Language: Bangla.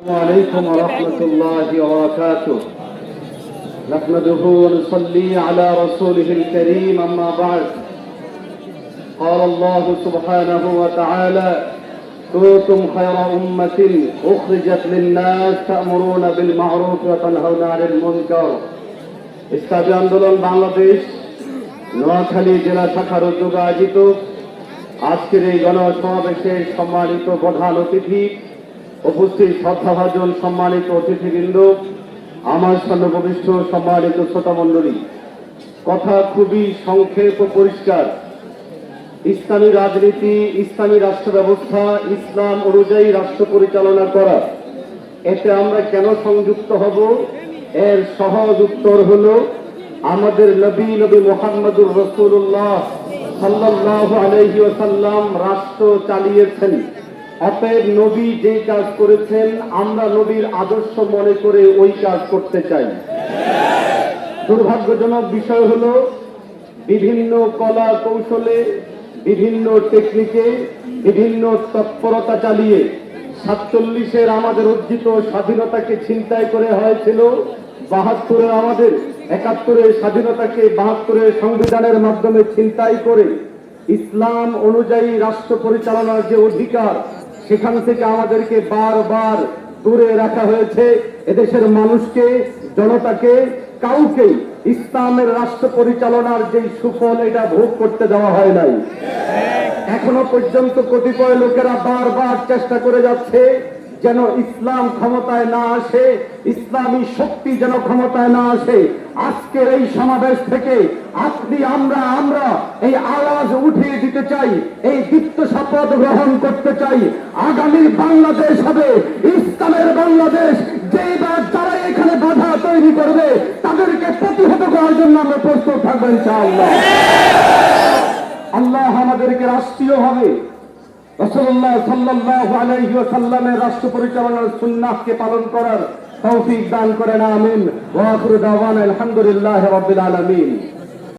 السلام عليكم ورحمة الله وبركاته نحمده ونصلي على رسوله الكريم أما بعد قال الله سبحانه وتعالى كنتم خير أمة أخرجت للناس تأمرون بالمعروف وتنهون عن المنكر ইসলামী আন্দোলন বাংলাদেশ নোয়াখালী জেলা শাখার উদ্যোগে আয়োজিত আজকের এই গণসমাবেশে সম্মানিত প্রধান অতিথি উপস্থিত শ্রদ্ধাভাজন সম্মানিত অতিথিবৃন্দ, আমার সর্বকনিষ্ঠ সম্মানিত শ্রোতা মণ্ডলী। কথা খুবই সংক্ষেপ ও পরিষ্কার। ইসলামী রাজনীতি, ইসলামী রাষ্ট্র ব্যবস্থা ইসলাম অনুযায়ী রাষ্ট্র পরিচালনা করা, এতে আমরা কেন সংযুক্ত হব? এর সহজ উত্তর হলো, আমাদের নবী নবী মোহাম্মদুর রসুল্লাহ সাল্লাহ আলহি ওসাল্লাম রাষ্ট্র চালিয়েছেন। অতএব নবী যে কাজ করেছেন, আমরা নবীর আদর্শ মনে করে ওই কাজ করতে চাই। দুর্ভাগ্যজনক বিষয় হলো, বিভিন্ন কলা কৌশলে, বিভিন্ন টেকনিকে বিভিন্ন তৎপরতা চালিয়ে সাতচল্লিশের আমাদের অর্জিত স্বাধীনতাকে ছিনতাই করে হয়েছিল বাহাত্তরের আমাদের একাত্তরের স্বাধীনতাকে বাহাত্তরের সংবিধানের মাধ্যমে ছিনতাই করে ইসলাম অনুযায়ী রাষ্ট্র পরিচালনার যে অধিকার সেখান থেকে আমাদেরকে বারবার দূরে রাখা হয়েছে। এদেশের মানুষকে, জনতাকে, কাউকে ইসলামের রাষ্ট্র পরিচালনার যে সুফল এটা ভোগ করতে দেওয়া হয় নাই। এখনও পর্যন্ত কতিপয় লোকেরা বারবার চেষ্টা করে যাচ্ছে যেন ইসলাম ক্ষমতায় না আসে, ইসলামী শক্তি যেন ক্ষমতায় না আসে। আজকের এই সমাবেশ থেকে আপনি আমরা আমরা এই আওয়াজ উঠিয়ে দিতে চাই, এই দীপ্ত শপথ গ্রহণ করতে চাই। আগামী বাংলাদেশ হবে, ইসলামের বাংলাদেশ। যেই বা যারা এখানে বাধা তৈরি করবে, তাদেরকে প্রতিহত করার জন্য আমরা প্রস্তুত থাকব ইনশাআল্লাহ। আল্লাহ আমাদেরকে রাষ্ট্রীয় ভাবে রসুল্লাহ সাল্লাহ আলাইহি সাল্লামের রাষ্ট্র পরিচালনার সুন্নাহকে পালন করার তৌফিক দান করেন, আমিন। ওয়া আখিরু দাওয়ানা আলহামদুলিল্লাহি রাব্বিল আলামিন।